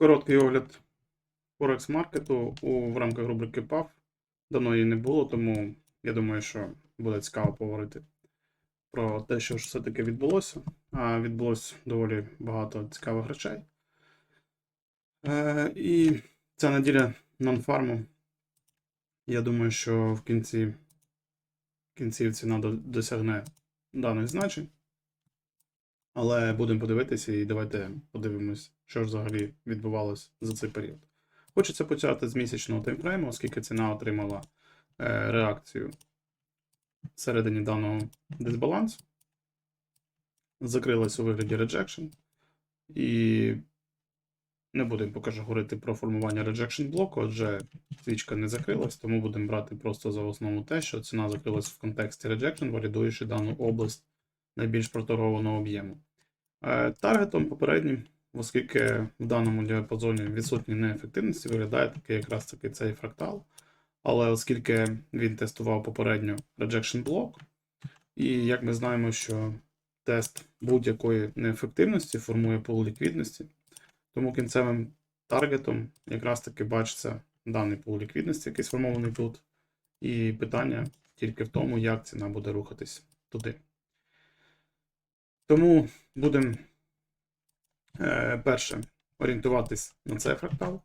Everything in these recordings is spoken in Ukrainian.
Короткий огляд Форекс маркету у в рамках рубрики PAF. Давно її не було, тому я думаю, що буде цікаво поговорити про те, що ж все-таки відбулося. А відбулося доволі багато цікавих речей. Е, і ця неділя нонфарму. Я думаю, що в кінці в кінці ціна досягне даних значень. Але будемо подивитися і давайте подивимось, що ж взагалі відбувалось за цей період. Хочеться почати з місячного таймфрейму, оскільки ціна отримала е, реакцію всередині даного дисбалансу. Закрилась у вигляді rejection. І не будемо поки що говорити про формування rejection блоку, адже свічка не закрилась, тому будемо брати просто за основу те, що ціна закрилась в контексті rejection, валідуючи дану область найбільш проторгованого об'єму. Е, Таргетом попереднім, оскільки в даному діапазоні відсутні неефективності, виглядає такий якраз таки цей фрактал. Але оскільки він тестував попередньо rejection блок, і як ми знаємо, що тест будь-якої неефективності формує пул ліквідності, тому кінцевим таргетом якраз таки бачиться даний пул ліквідності, який сформований тут. І питання тільки в тому, як ціна буде рухатись туди. Тому будемо перше орієнтуватись на цей фрактал,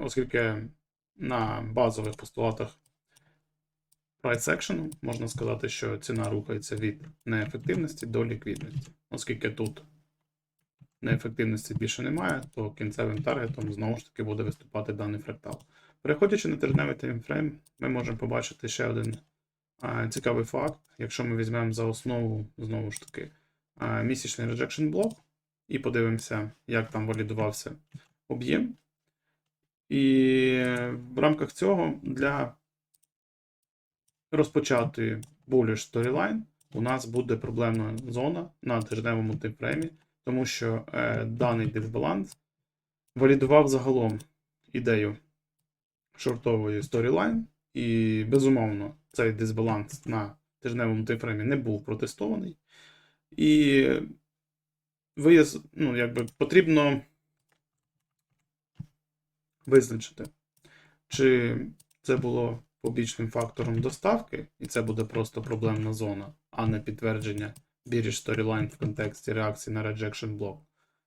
оскільки на базових постулатах price action можна сказати, що ціна рухається від неефективності до ліквідності. Оскільки тут неефективності більше немає, то кінцевим таргетом знову ж таки буде виступати даний фрактал. Переходячи на тижневий таймфрейм, ми можемо побачити ще один а, цікавий факт. Якщо ми візьмемо за основу, знову ж таки, місячний rejection блок і подивимося, як там валідувався об'єм. І в рамках цього для розпочатої bullish storyline у нас буде проблемна зона на тижневому таймфреймі, тому що е, даний дисбаланс валідував загалом ідею шортової storyline, і безумовно цей дисбаланс на тижневому таймфреймі не був протестований. І вияз, ну, якби потрібно визначити, чи це було побічним фактором доставки, і це буде просто проблемна зона, а не підтвердження bearish storyline в контексті реакції на rejection блок.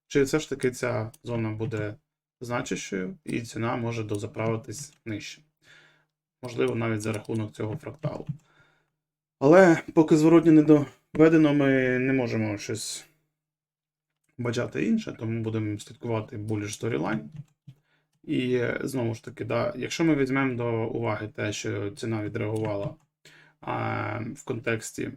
Чи все ж таки ця зона буде значущою, і ціна може дозаправитись нижче. Можливо, навіть за рахунок цього фракталу. Але поки зворотні не доведено, ми не можемо щось бачати інше, тому будемо слідкувати bullish storyline. І знову ж таки, да, якщо ми візьмемо до уваги те, що ціна відреагувала а, в контексті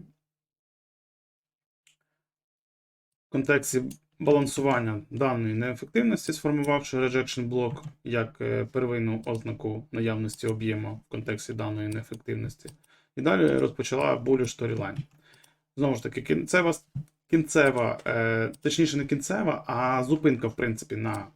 в контексті балансування даної неефективності, сформувавши rejection блок як е, первинну ознаку наявності об'єму в контексті даної неефективності. І далі розпочала bullish storyline. Знову ж таки, кінцева, кінцева е, точніше, не кінцева, а зупинка, в принципі, на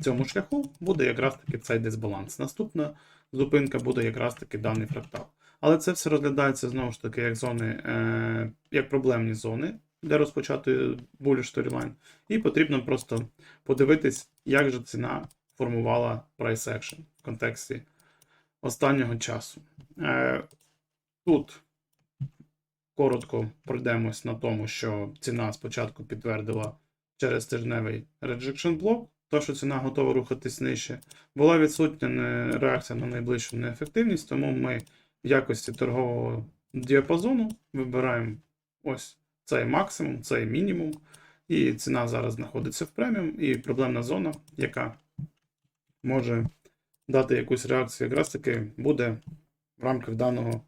цьому шляху буде якраз таки цей дисбаланс. Наступна зупинка буде якраз таки даний фрактал. Але це все розглядається знову ж таки як зони, е, як проблемні зони для розпочатої bullish storyline. І потрібно просто подивитись, як же ціна формувала price action в контексті останнього часу. Е, Тут коротко пройдемось на тому, що ціна спочатку підтвердила через тижневий rejection блок, то що ціна готова рухатись нижче. Була відсутня реакція на найближчу неефективність, тому ми в якості торгового діапазону вибираємо ось цей максимум, цей мінімум. І ціна зараз знаходиться в преміум, і проблемна зона, яка може дати якусь реакцію, якраз таки буде в рамках даного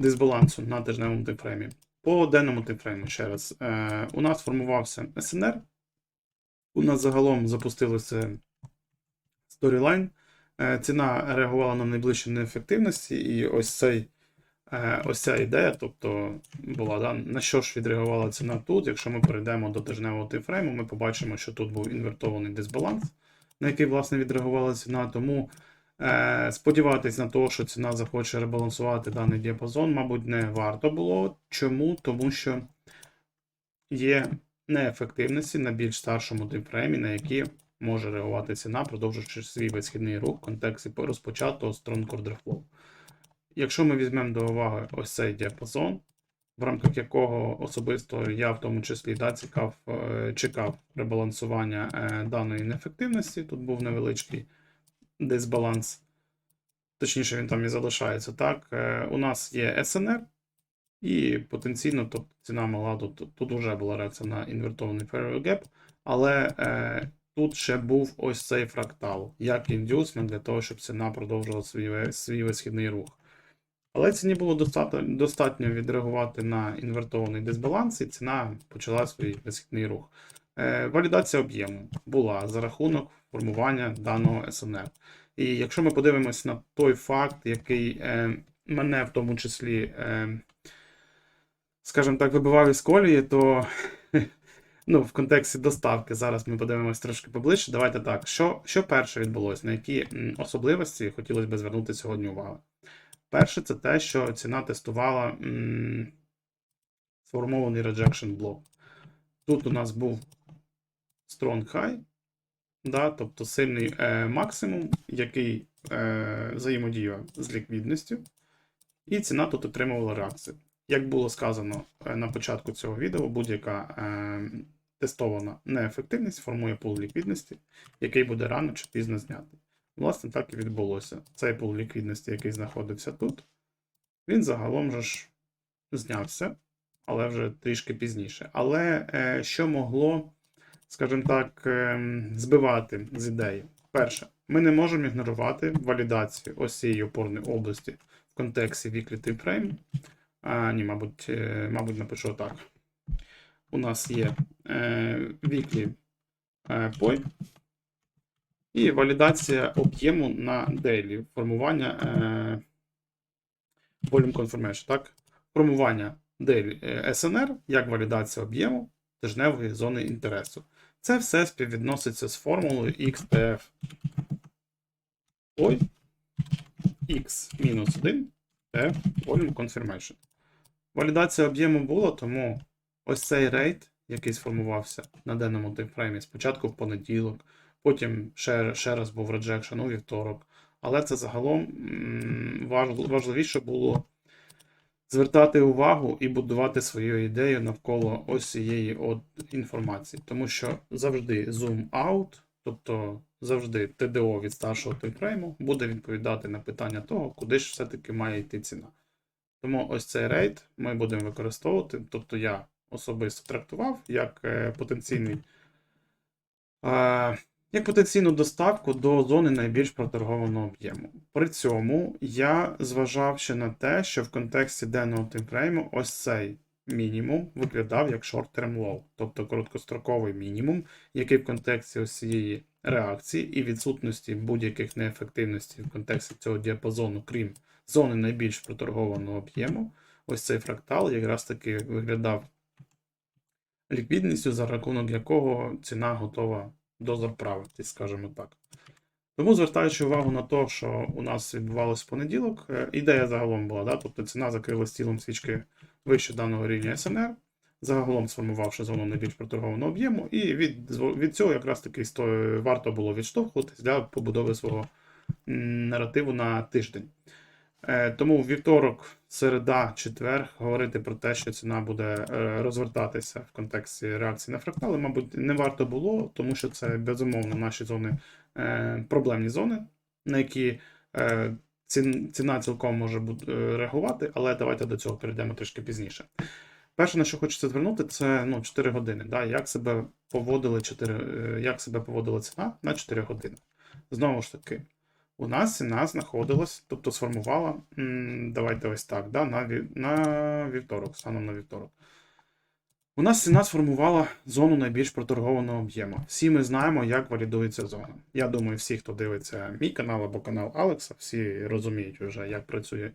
дисбалансу на тижневому таймфреймі. По денному таймфрейму ще раз. Е, у нас формувався СНР. У нас загалом запустилося Storyline. Е, ціна реагувала на найближчі неефективності, і ось цей. Е, Ось ця ідея, тобто була, да, на що ж відреагувала ціна тут. Якщо ми перейдемо до тижневого таймфрейму, ми побачимо, що тут був інвертований дисбаланс, на який, власне, відреагувала ціна. Тому сподіватись на те, що ціна захоче ребалансувати даний діапазон, мабуть, не варто було. Чому? Тому що є неефективності на більш старшому таймфреймі, на які може реагувати ціна, продовжуючи свій висхідний рух в контексті розпочатого Flow. Якщо ми візьмемо до уваги ось цей діапазон, в рамках якого особисто я в тому числі да, цікав, е, чекав ребалансування е, даної неефективності, тут був невеличкий дисбаланс, точніше, він там і залишається. Так, Е, у нас є СНР, і потенційно тобто, ціна могла тут, тут вже була реакція на інвертований Fair Gap, але е, тут ще був ось цей фрактал, як індюсмент для того, щоб ціна продовжувала свій, свій висхідний рух. Але ціні було достатньо, достатньо відреагувати на інвертований дисбаланс, і ціна почала свій висхідний рух. Е, валідація об'єму була за рахунок формування даного СНР. І якщо ми подивимось на той факт, який е, мене в тому числі, е, скажімо так, вибивав із колії, то ну, в контексті доставки зараз ми подивимось трошки поближче. Давайте так. Що, що перше відбулося? На які особливості хотілося б звернути сьогодні увагу? Перше, це те, що ціна тестувала м, сформований rejection блок. Тут у нас був strong high, да, тобто сильний е, максимум, який е, взаємодіяв з ліквідністю, і ціна тут отримувала реакцію. Як було сказано е, на початку цього відео, будь-яка е, тестована неефективність формує пул ліквідності, який буде рано чи пізно знятий. Власне, так і відбулося. Цей пул ліквідності, який знаходився тут, він загалом же ж знявся, але вже трішки пізніше. Але е, що могло, скажімо так, е, збивати з ідеї? Перше, ми не можемо ігнорувати валідацію ось цієї опорної області в контексті weekly time frame. А, ні, мабуть, е, мабуть, напишу так. У нас є е, weekly е, point і валідація об'єму на daily, формування е, volume confirmation, так? Формування daily е, SNR як валідація об'єму тижневої зони інтересу. Це все співвідноситься з формулою XTF. Ой, X-1 F volume confirmation. Валідація об'єму була, тому ось цей рейт, який сформувався на денному таймфреймі, спочатку в понеділок, потім ще, ще раз був реджекшн у вівторок. Але це загалом важливіше було звертати увагу і будувати свою ідею навколо ось цієї от інформації. Тому що завжди zoom out, тобто завжди ТДО від старшого таймфрейму, буде відповідати на питання того, куди ж все-таки має йти ціна. Тому ось цей рейд ми будемо використовувати. Тобто я особисто трактував як е, потенційний. Як потенційну доставку до зони найбільш проторгованого об'єму. При цьому я зважав ще на те, що в контексті денного таймфрейму ось цей мінімум виглядав як short-term low, тобто короткостроковий мінімум, який в контексті ось цієї реакції і відсутності будь-яких неефективностей в контексті цього діапазону, крім зони найбільш проторгованого об'єму, ось цей фрактал якраз таки виглядав ліквідністю, за рахунок якого ціна готова дозаправитись, скажімо так. Тому, звертаючи увагу на те, що у нас відбувалося в понеділок, е, ідея загалом була, да? тобто ціна закрилась тілом свічки вище даного рівня СНР, загалом сформувавши зону найбільш проторгованого об'єму, і від, від цього якраз таки варто було відштовхуватись для побудови свого наративу на тиждень. Е, Тому в вівторок, середа, четвер говорити про те, що ціна буде е, розвертатися в контексті реакції на фрактали, мабуть, не варто було, тому що це безумовно наші зони, е, проблемні зони, на які ціна цілком може реагувати, але давайте до цього перейдемо трішки пізніше. Перше, на що хочеться звернути, це ну, 4 години. Да? Як себе поводили 4, е, як себе поводила ціна на 4 години. Знову ж таки, у нас ціна знаходилась, тобто сформувала, давайте ось так, да, на, на вівторок, станом на вівторок. У нас ціна сформувала зону найбільш проторгованого об'єму. Всі ми знаємо, як валідується зона. Я думаю, всі, хто дивиться мій канал або канал Алекса, всі розуміють вже, як працює,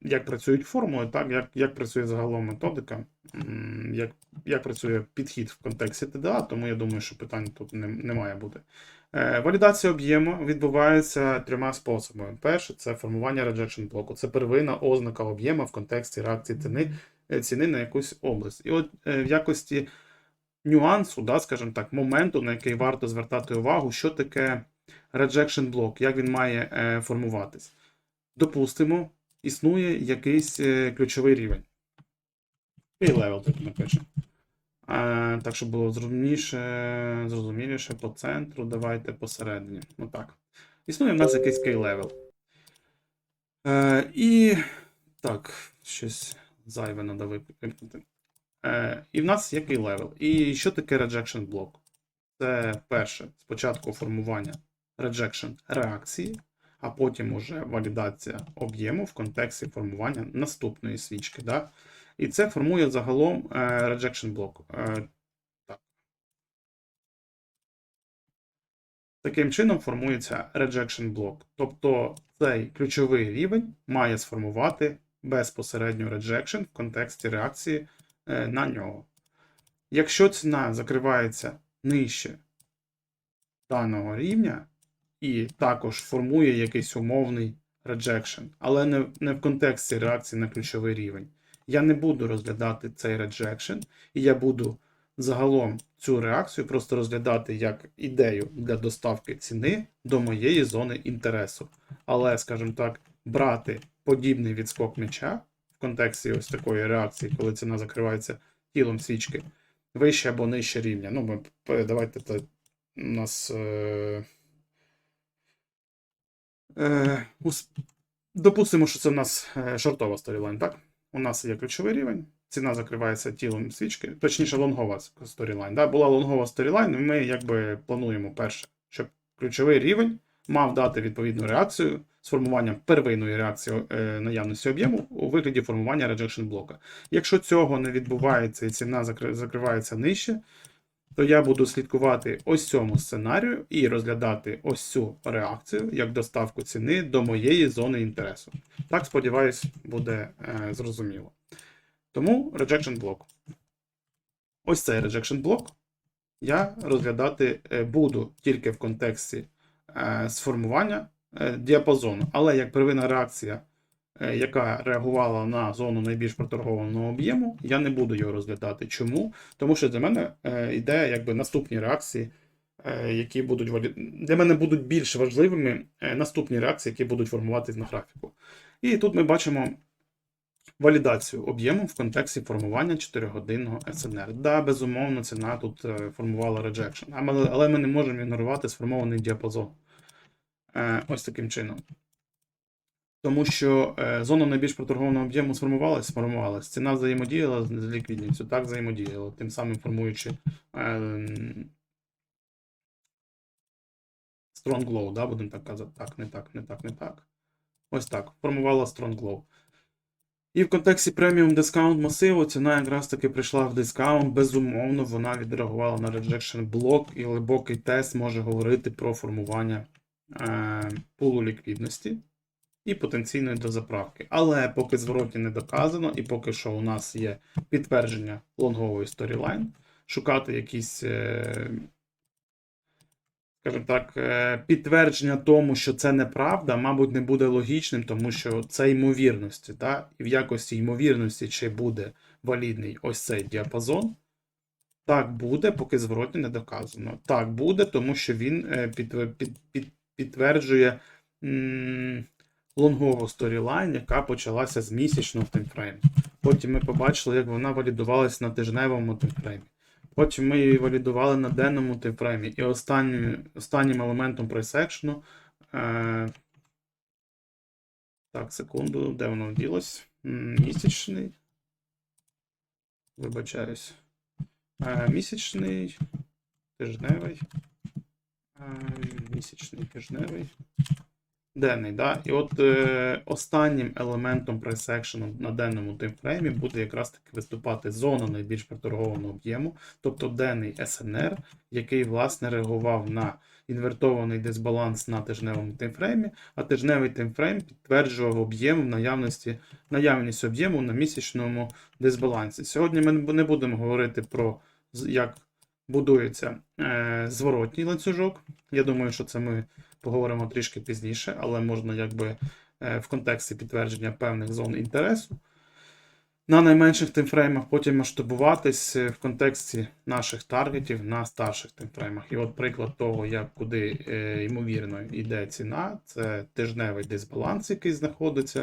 як працюють формули, так, як, як працює загалом методика, як, як працює підхід в контексті ТДА, тому я думаю, що питань тут не, не має бути. Е, Валідація об'єму відбувається трьома способами. Перше це формування rejection блоку. Це первинна ознака об'єму в контексті реакції ціни е, ціни на якусь область. І от е, в якості нюансу, да, скажімо так, моменту, на який варто звертати увагу, що таке rejection block, як він має формуватись. Допустимо, існує якийсь ключовий рівень. І левел тут напишемо. Е, так, щоб було зрозуміліше, зрозуміліше по центру, давайте посередині. Ну так. Існує в нас якийсь кей-левел. Е, і так, щось зайве треба вимкнути. Е, і в нас є кей-левел. І що таке rejection block? Це перше, спочатку формування rejection реакції, а потім уже валідація об'єму в контексті формування наступної свічки. Да? І це формує загалом е, rejection block. Е, так. Таким чином формується rejection block. Тобто цей ключовий рівень має сформувати безпосередньо rejection в контексті реакції е, на нього. Якщо ціна закривається нижче даного рівня, і також формує якийсь умовний rejection, але не, не в контексті реакції на ключовий рівень. Я не буду розглядати цей rejection, і я буду загалом цю реакцію просто розглядати як ідею для доставки ціни до моєї зони інтересу. Але, скажімо так, брати подібний відскок м'яча в контексті ось такої реакції, коли ціна закривається тілом свічки, вище або нижче рівня. Ну, ми, давайте та, у нас. Е, е, ус- допустимо, що це в нас е, шортова сторілайн, так? У нас є ключовий рівень, ціна закривається тілом свічки, точніше, лонгова сторілайн. Да? Була лонгова сторілайн, і ми якби плануємо перше, щоб ключовий рівень мав дати відповідну реакцію з формуванням первинної реакції е, наявності об'єму у вигляді формування rejection блока. Якщо цього не відбувається і ціна закри- закривається нижче, то я буду слідкувати ось цьому сценарію і розглядати ось цю реакцію як доставку ціни до моєї зони інтересу. Так, сподіваюсь, буде е, зрозуміло. Тому rejection блок. Ось цей rejection блок я розглядати е, буду тільки в контексті е, сформування е, діапазону, але як первинна реакція, яка реагувала на зону найбільш проторгованого об'єму, я не буду його розглядати. Чому? Тому що для мене е, йде якби наступні реакції, е, які будуть для мене будуть більш важливими е, наступні реакції, які будуть формуватись на графіку. І тут ми бачимо валідацію об'єму в контексті формування 4-годинного СНР. Да, безумовно, ціна тут е, формувала rejection, але, ми не можемо ігнорувати сформований діапазон. Е, ось таким чином. Тому що е, зона найбільш проторгованого об'єму сформувалась, сформувалась. Ціна взаємодіяла з ліквідністю, так взаємодіяла, тим самим формуючи е, strong low, да, будемо так казати. Так, не так, не так, не так. Ось так. Формувала strong low. І в контексті преміум дискаунт масиву ціна якраз таки прийшла в дискаунт. Безумовно, вона відреагувала на rejection блок, і глибокий тест може говорити про формування е, пулу ліквідності і потенційної дозаправки. Але поки зворотні не доказано, і поки що у нас є підтвердження лонгової сторілайн, шукати якісь, е, скажімо так, е, підтвердження тому, що це неправда, мабуть, не буде логічним, тому що це ймовірності. Та? І в якості ймовірності, чи буде валідний ось цей діапазон. Так буде, поки зворотні не доказано. Так буде, тому що він е, під, під, під, підтверджує лонгову сторілайн, яка почалася з місячного таймфрейму. Потім ми побачили, як вона валідувалася на тижневому таймфреймі. Потім ми її валідували на денному таймфреймі. І останнім, останнім елементом прайсекшну. Е, так, секунду, де воно ділось? Місячний. Вибачаюсь. Е, місячний, тижневий. Е, місячний, тижневий. Денний, да? І от е, останнім елементом прайс-екшену на денному таймфреймі буде якраз таки виступати зона найбільш проторгованого об'єму, тобто денний СНР, який власне реагував на інвертований дисбаланс на тижневому таймфреймі, а тижневий таймфрейм підтверджував об'єм в наявності, наявність об'єму на місячному дисбалансі. Сьогодні ми не будемо говорити про як будується е, зворотній ланцюжок. Я думаю, що це ми поговоримо трішки пізніше, але можна якби е, в контексті підтвердження певних зон інтересу. на найменших таймфреймах, потім масштабуватись е, в контексті наших таргетів на старших таймфреймах. І от приклад того, як куди е, ймовірно йде ціна, це тижневий дисбаланс, який знаходиться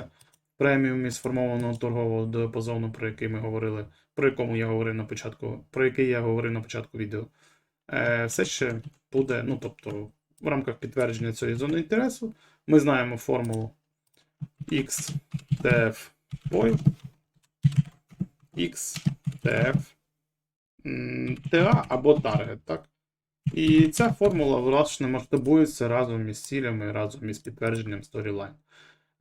в преміумі сформованого торгового діапазону, про який ми говорили, про якому я говорив на початку, про який я говорив на початку відео. Все ще буде, ну тобто, в рамках підтвердження цієї зони інтересу, ми знаємо формулу XTF POI, X, TF, м, TA або Target, так? І ця формула, власне, масштабується разом із цілями, разом із підтвердженням Storyline.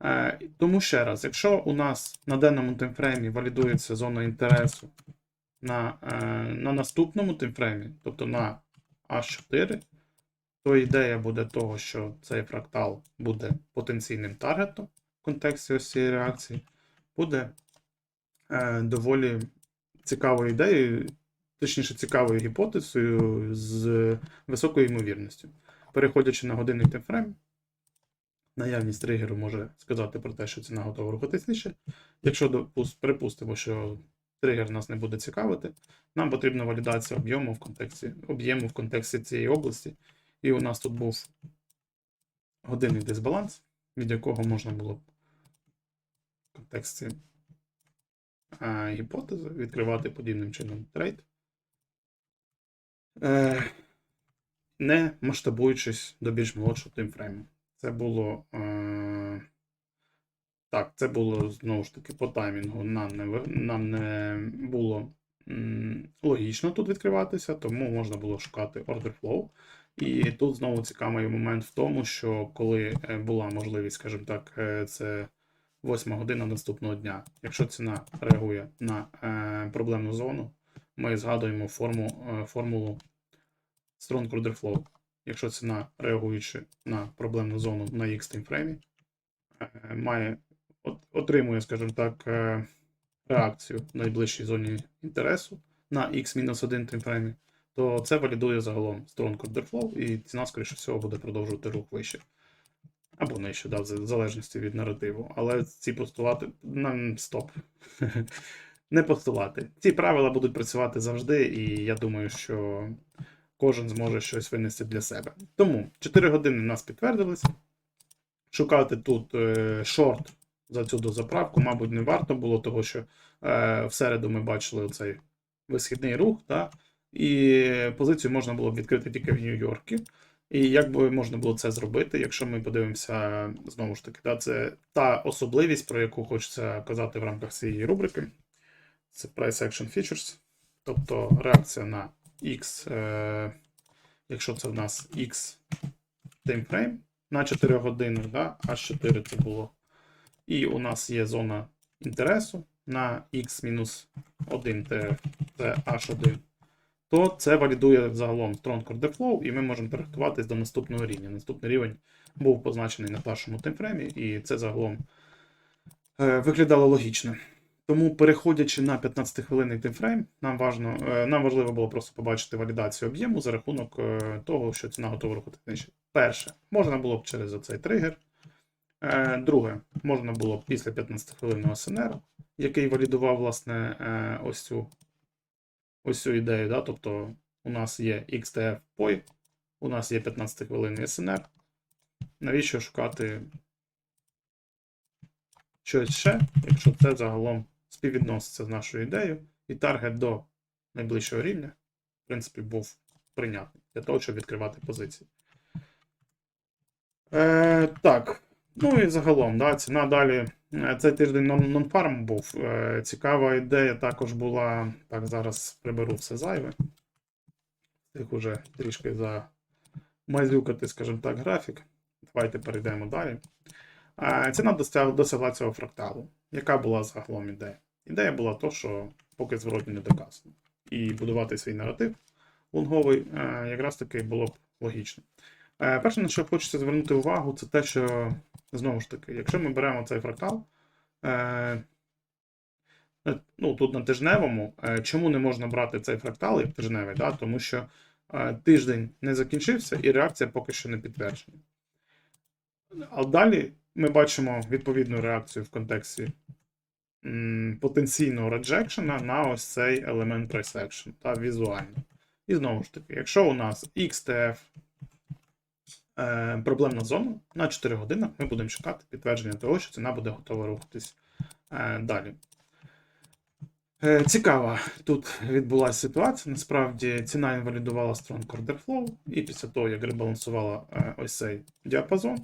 Е, тому ще раз, якщо у нас на денному таймфреймі валідується зона інтересу на, е, на наступному таймфреймі, тобто на H4, то ідея буде того, що цей фрактал буде потенційним таргетом в контексті ось цієї реакції, буде е, доволі цікавою ідеєю, точніше, цікавою гіпотезою з високою ймовірністю. Переходячи на годинний таймфрейм, наявність тригеру може сказати про те, що ціна готова рухатись нижче. Якщо припустимо, що тригер нас не буде цікавити, нам потрібна валідація об'єму в контексті, об'єму в контексті цієї області. І у нас тут був годинний дисбаланс, від якого можна було б в контексті а, гіпотези відкривати подібним чином трейд. Е, не масштабуючись до більш молодшого таймфрейму. Це було. Е, так, це було знову ж таки по таймінгу. Нам не, нам не було м, логічно тут відкриватися, тому можна було шукати order flow. І тут знову цікавий момент в тому, що коли е, була можливість, скажімо так, е, це 8 година наступного дня. Якщо ціна реагує на е, проблемну зону, ми згадуємо форму, формулу Strong Order Flow. Якщо ціна, реагуючи на проблемну зону на X таймфреймі, має отримує, скажімо так, реакцію в найближчій зоні інтересу на X-1 таймфреймі, то це валідує загалом Strong Order Flow, і ціна, скоріше всього, буде продовжувати рух вище. Або нижче, да, в залежності від наративу. Але ці постулати. Нам стоп. Не постулати. Ці правила будуть працювати завжди, і я думаю, що кожен зможе щось винести для себе. Тому 4 години нас підтвердилися. Шукати тут е, шорт за цю дозаправку, мабуть, не варто було, того що е, середу ми бачили цей висхідний рух, та, і позицію можна було б відкрити тільки в Нью-Йорку. І як би можна було це зробити, якщо ми подивимося знову ж таки, да, це та особливість, про яку хочеться казати в рамках цієї рубрики. Це Price Action Features, тобто реакція на X, е, якщо це в нас X таймфрейм на 4 години, да, H4 це було. І у нас є зона інтересу на X-1 це, це H1 то це валідує загалом Strong Order Flow, і ми можемо переготуватись до наступного рівня. Наступний рівень був позначений на першому таймфреймі, і це загалом е, виглядало логічно. Тому, переходячи на 15-хвилинний таймфрейм, нам, важно, е, нам важливо було просто побачити валідацію об'єму за рахунок е, того, що ціна готова рухати нижче. Перше, можна було б через оцей тригер. Друге, можна було б після 15-хвилинного СНР, який валідував власне ось цю ось цю ідею. Да? Тобто у нас є XTF POI, у нас є 15 хвилин СНР. Навіщо шукати щось ще, якщо це загалом співвідноситься з нашою ідеєю, і таргет до найближчого рівня, в принципі, був прийнятний для того, щоб відкривати позиції. Е, так. Ну і загалом, да, ціна далі. Е, Цей тиждень нон- нон-фарм був. Е, Цікава ідея також була. Так, зараз приберу все зайве. Тих уже трішки замазюкати, скажімо так, графік. Давайте перейдемо далі. Е, Ціна досягла цього фракталу. Яка була загалом ідея? Ідея була то, що поки зворотні не доказано. І будувати свій наратив лонговий якраз таки було б логічно. Е, Перше, на що хочеться звернути увагу, це те, що знову ж таки, якщо ми беремо цей фрактал, е, е, ну, тут на тижневому, чому не можна брати цей фрактал як тижневий? Да? Тому що тиждень не закінчився і реакція поки що не підтверджена. А далі ми бачимо відповідну реакцію в контексті потенційного реджекшена на ось цей елемент price та візуально. І знову ж таки, якщо у нас XTF проблемна зона на 4 години, ми будемо чекати підтвердження того, що ціна буде готова рухатись е, далі. Е, Цікава тут відбулася ситуація. Насправді ціна інвалідувала Strong Order Flow, і після того, як ребалансувала е, ось цей діапазон.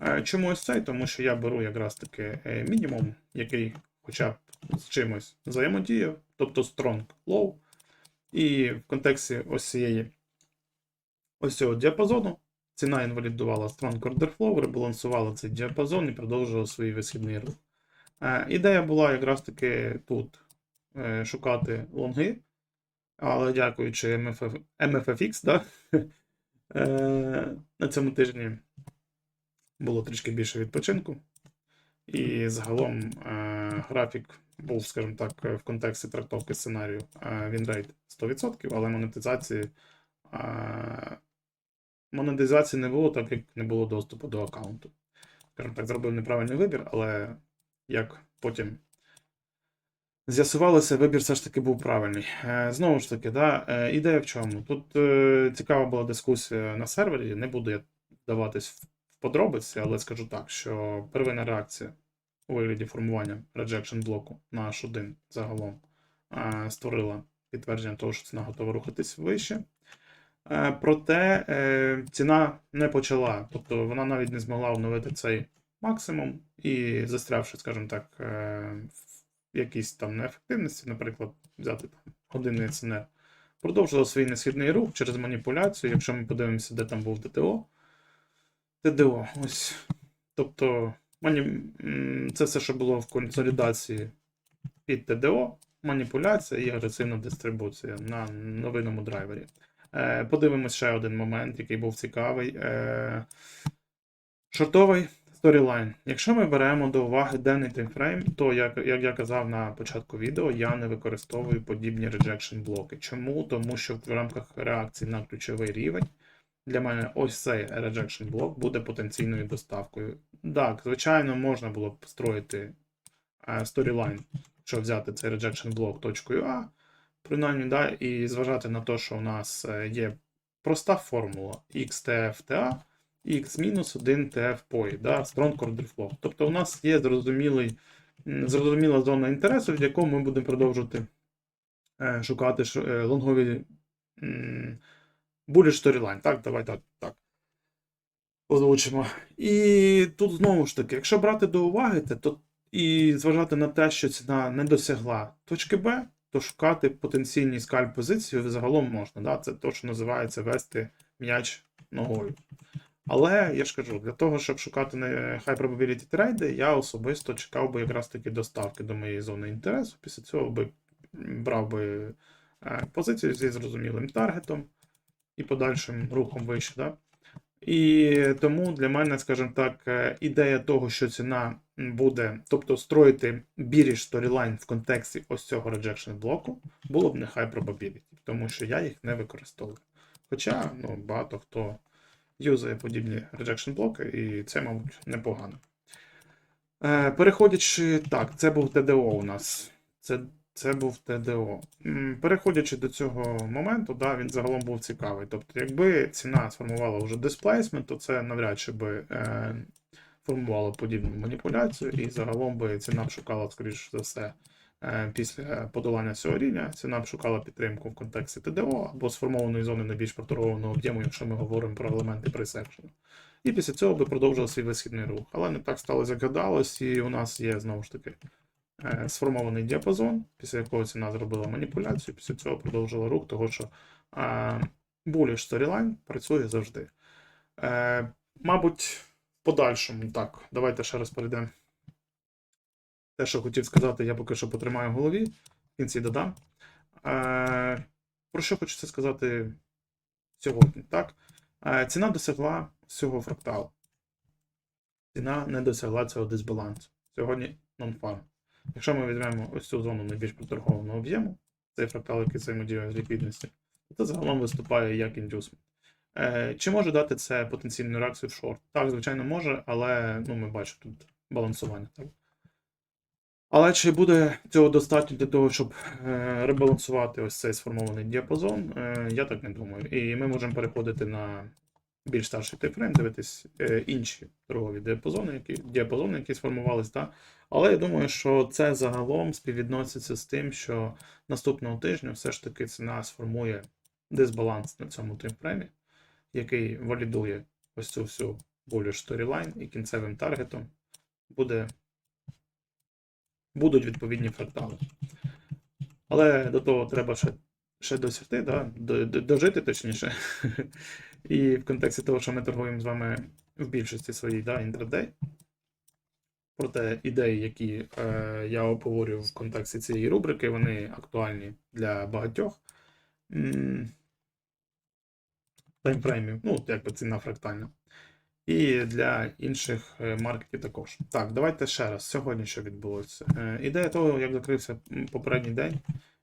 Е, Чому ось цей? Тому що я беру якраз таки е, мінімум, який хоча б з чимось взаємодіяв, тобто Strong Low. І в контексті ось цієї ось цього діапазону ціна інвалідувала Strong Order Flow, ребалансувала цей діапазон і продовжувала свій висхідний рух. Е, Ідея була якраз таки тут е, шукати лонги, але дякуючи MFF, MFFX, да? е, на цьому тижні було трішки більше відпочинку. І загалом графік був, скажімо так, в контексті трактовки сценарію е, вінрейт 100%, але монетизації, монетизації не було, так як не було доступу до аккаунту. Скажімо так, зробив неправильний вибір, але як потім з'ясувалося, вибір все ж таки був правильний. Е, знову ж таки, да, е, ідея в чому? Тут е, цікава була дискусія на сервері, не буду я вдаватись в подробиці, але скажу так, що первинна реакція у вигляді формування rejection блоку на H1 загалом створила підтвердження того, що ціна готова рухатись вище. Е, Проте е, ціна не почала, тобто вона навіть не змогла оновити цей максимум і застрявши, скажімо так, е, в якійсь там неефективності, наприклад, взяти там годинний ЦНР, продовжила свій несхідний рух через маніпуляцію. Якщо ми подивимося, де там був ДТО, ТДО, ось. Тобто, це все, що було в консолідації під ТДО, маніпуляція і агресивна дистрибуція на новинному драйвері. Е, Подивимось ще один момент, який був цікавий. Е, Шортовий сторілайн. Якщо ми беремо до уваги денний таймфрейм, то, як, як я казав на початку відео, я не використовую подібні rejection блоки. Чому? Тому що в рамках реакції на ключовий рівень для мене ось цей rejection блок буде потенційною доставкою. Так, звичайно, можна було б строїти е, сторілайн, що взяти цей rejection блок точкою А, принаймні, да, і зважати на те, що у нас е, є проста формула XTFTA, X-1 TF да, Strong Order Flow. Тобто у нас є зрозумілий, зрозуміла зона інтересу, в якому ми будемо продовжувати е, шукати е, лонгові bullish storyline. Так, давай так, так. Озвучимо. І тут знову ж таки, якщо брати до уваги, то і зважати на те, що ціна не досягла точки Б, то шукати потенційні скальп позиції загалом можна. Да? Це те, що називається вести м'яч ногою. Але я ж кажу, для того, щоб шукати high probability трейди, я особисто чекав би якраз таки доставки до моєї зони інтересу. Після цього би брав би е, позицію зі зрозумілим таргетом і подальшим рухом вище. Да? І тому для мене, скажімо так, е, ідея того, що ціна буде, тобто строїти біріш сторілайн в контексті ось цього rejection блоку, було б не high probability, тому що я їх не використовую. Хоча ну, багато хто юзає подібні rejection блоки, і це, мабуть, непогано. Е, переходячи, так, це був ТДО у нас. Це, це був ТДО. Переходячи до цього моменту, да, він загалом був цікавий. Тобто, якби ціна сформувала вже дисплейсмент, то це навряд чи би е, формувало подібну маніпуляцію, і загалом би ціна б шукала, скоріш за все, е, після подолання цього рівня, ціна б шукала підтримку в контексті ТДО або сформованої зони найбільш проторгованого об'єму, якщо ми говоримо про елементи пресекшену. І після цього би продовжував свій висхідний рух. Але не так сталося, як гадалось, і у нас є знову ж таки е, сформований діапазон, після якого ціна зробила маніпуляцію, після цього продовжила рух, того що е, bullish storyline працює завжди. Е, мабуть, подальшому, так, давайте ще раз перейдемо. Те, що хотів сказати, я поки що потримаю в голові, в кінці додам. Е, про що хочеться сказати сьогодні? Так? Е, ціна досягла цього фракталу. Ціна не досягла цього дисбалансу. Сьогодні non-farm. Якщо ми візьмемо ось цю зону найбільш проторгованого об'єму, цей фрактал, який взаємодіє з ліквідністю, то загалом виступає як індюсмент. Е, чи може дати це потенційну реакцію в шорт? Так, звичайно, може, але ну, ми бачимо тут балансування. Так? Але чи буде цього достатньо для того, щоб е, ребалансувати ось цей сформований діапазон? Е, я так не думаю. І ми можемо переходити на більш старший таймфрейм, дивитись інші торгові діапазони, які, діапазони, які сформувались. Да? Але я думаю, що це загалом співвідноситься з тим, що наступного тижня все ж таки ціна сформує дисбаланс на цьому таймфреймі, який валідує ось цю всю bullish storyline і кінцевим таргетом буде будуть відповідні фрактали. Але до того треба ще, ще досягти, да? до- до- дожити точніше. І в контексті того, що ми торгуємо з вами в більшості своїй да, інтрадей. Проте ідеї, які е, я обговорюю в контексті цієї рубрики, вони актуальні для багатьох таймфреймів, ну, якби ціна фрактальна. І для інших е, маркетів також. Так, давайте ще раз. Сьогодні що відбулося. Е, Ідея того, як закрився попередній день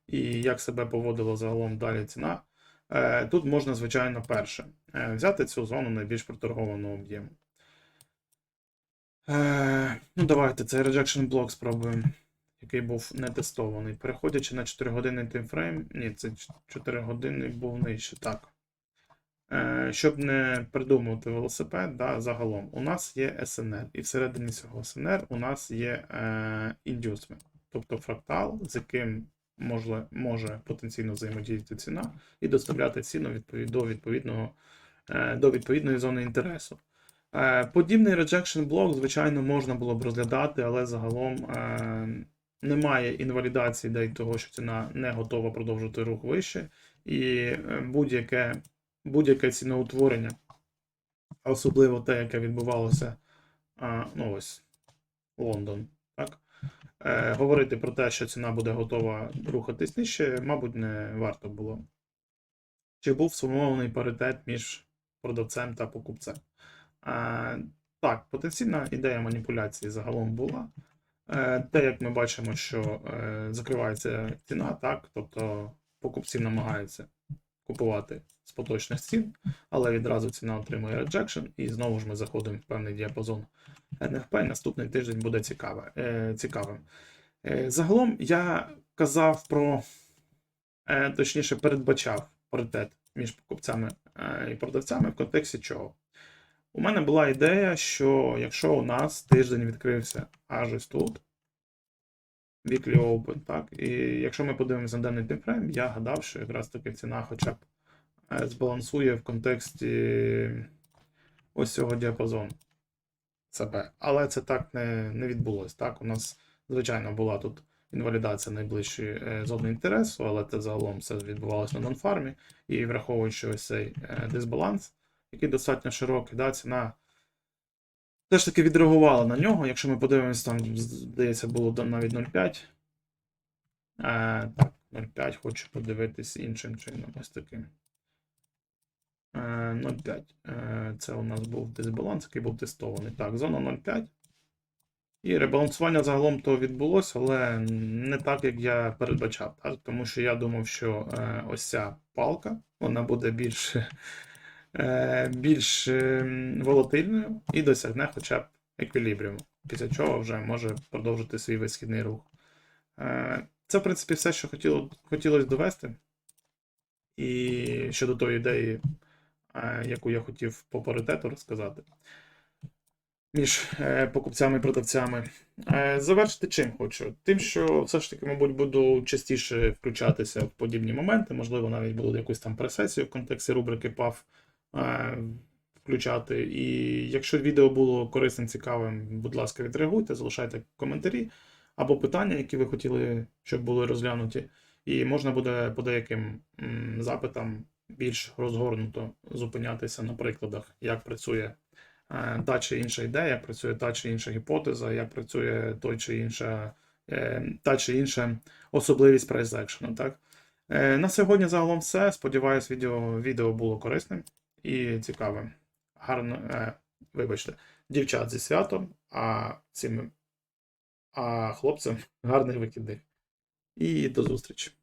і як себе поводила загалом далі ціна. Е, Тут можна, звичайно, перше, взяти цю зону найбільш проторгованого об'єму. Ну, давайте цей rejection блок спробуємо, який був не тестований. Переходячи на 4 годинний таймфрейм. Ні, це 4 години був нижче. Так. Е, Щоб не придумувати велосипед, да, загалом у нас є СНР, і всередині цього СНР у нас є е, inducement, тобто фрактал, з яким може, може потенційно взаємодіяти ціна і доставляти ціну відповід, до, відповідного, е, до відповідної зони інтересу. Е, Подібний rejection блок, звичайно, можна було б розглядати, але загалом е, немає інвалідації ідей того, що ціна не готова продовжити рух вище, і е, будь-яке будь-яке ціноутворення, особливо те, яке відбувалося, а, ну ось, Лондон, так? Е, говорити про те, що ціна буде готова рухатись нижче, мабуть, не варто було. Чи був сформований паритет між продавцем та покупцем? Е, так, потенційна ідея маніпуляції загалом була. Е, те, як ми бачимо, що закривається ціна, так, тобто покупці намагаються купувати з поточних цін, але відразу ціна отримує rejection, і знову ж ми заходимо в певний діапазон NFP. Наступний тиждень буде цікаве, е, цікавим. Е, загалом я казав про, е, точніше, передбачав паритет між покупцями е, і продавцями в контексті чого. У мене була ідея, що якщо у нас тиждень відкрився аж ось тут, weekly open, так, і якщо ми подивимося на даний таймфрейм, я гадав, що якраз таки ціна хоча б збалансує в контексті ось цього діапазону себе. Але це так не, не відбулося. Так, у нас, звичайно, була тут інвалідація найближчої е, зони інтересу, але це загалом все відбувалося на нонфармі. І враховуючи ось цей е, дисбаланс, який достатньо широкий, да, ціна все ж таки відреагувала на нього. Якщо ми подивимося, там, здається, було навіть 0,5. Е, так, 0,5 хочу подивитись іншим чином. Ось таким. Е, 0,5. Е, це у нас був дисбаланс, який був тестований. Так, зона 0,5. І ребалансування загалом то відбулося, але не так, як я передбачав. Так? Тому що я думав, що е, ось ця палка вона буде більш, е, більш е, волатильною і досягне хоча б еквілібріуму, після чого вже може продовжити свій висхідний рух. Е, це, в принципі, все, що хотіло, хотілося довести. І щодо тої ідеї, е, яку я хотів по паритету розказати між е, покупцями і продавцями. Е, Завершити чим хочу? Тим, що все ж таки, мабуть, буду частіше включатися в подібні моменти, можливо, навіть буду якусь там пресесію в контексті рубрики е, включати. І якщо відео було корисним, цікавим, будь ласка, відреагуйте, залишайте коментарі або питання, які ви хотіли, щоб були розглянуті. І можна буде по деяким запитам більш розгорнуто зупинятися на прикладах, як працює е, та чи інша ідея, як працює та чи інша гіпотеза, як працює той чи інша, е, та чи інша особливість прайс-екшену. Так? Е, На сьогодні загалом все. Сподіваюсь, відео, відео було корисним і цікавим. Гарно, вибачте, дівчат зі святом, а цим а хлопцям гарних вихідних. І до зустрічі.